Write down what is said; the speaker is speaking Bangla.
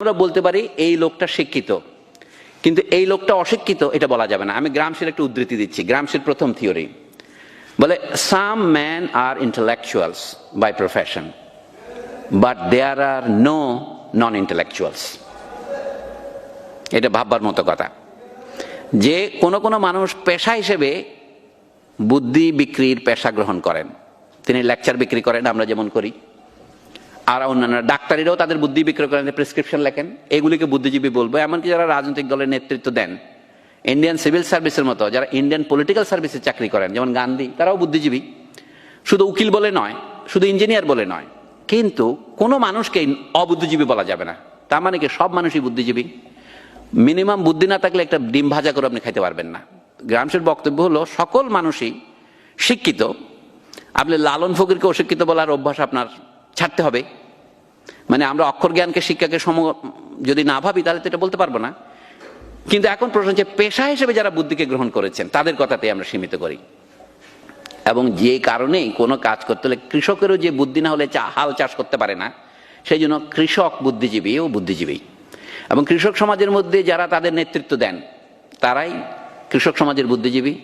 আমরা বলতে পারি এই লোকটা শিক্ষিত। কিন্তু এই লোকটা অশিক্ষিত, এটা বলা যাবে না। আমি গ্রামশির একটা উদ্ধৃতি দিচ্ছি। গ্রামশির প্রথম থিওরি। বলে some man are intellectuals by profession but there are no non intellectuals এটা ভাববার মতো কথা। যে কোনো কোনো মানুষ পেশা হিসেবে বুদ্ধি বিক্রির পেশা গ্রহণ করেন। তিনি লেকচার বিক্রি করেন, আমরা যেমন করি। আর অন্যান্য ডাক্তারিরাও তাদের বুদ্ধি বিক্রয় করেন প্রেসক্রিপশন লেখেন। এগুলিকে বুদ্ধিজীবী বলব, এমনকি যারা রাজনৈতিক দলের নেতৃত্ব দেন। ইন্ডিয়ান সিভিল সার্ভিসের মতো, যারা ইন্ডিয়ান পলিটিক্যাল সার্ভিসে চাকরি করেন, যেমন গান্ধী, তারাও বুদ্ধিজীবী। শুধু উকিল বলে নয়, শুধু ইঞ্জিনিয়ার বলে নয়, কিন্তু কোনো মানুষকে অবুদ্ধিজীবী বলা যাবে না। তার মানে কি, সব মানুষই বুদ্ধিজীবী। মিনিমাম বুদ্ধি না থাকলে একটা ডিম ভাজা করে আপনি খাইতে পারবেন না। গ্রামসের বক্তব্য হলো, সকল মানুষই শিক্ষিত। আপনি লালন ফকিরকে অশিক্ষিত বলার অভ্যাস আপনার ছাড়তে হবে। মানে আমরা অক্ষর জ্ঞানকে শিক্ষাকে সম যদি না ভাবি, তাহলে তো এটা বলতে পারব না। কিন্তু এখন প্রশ্ন হচ্ছে, পেশা হিসেবে যারা বুদ্ধিকে গ্রহণ করেছেন, তাদের কথাতে আমরা সীমিত করি। এবং যে কারণেই কোনো কাজ করতে হলে কৃষকেরও যে বুদ্ধি না হলে হাল চাষ করতে পারে না সেই জন্য কৃষক বুদ্ধিজীবী ও বুদ্ধিজীবী। এবং কৃষক সমাজের মধ্যে যারা তাদের নেতৃত্ব দেন, তারাই কৃষক সমাজের বুদ্ধিজীবী।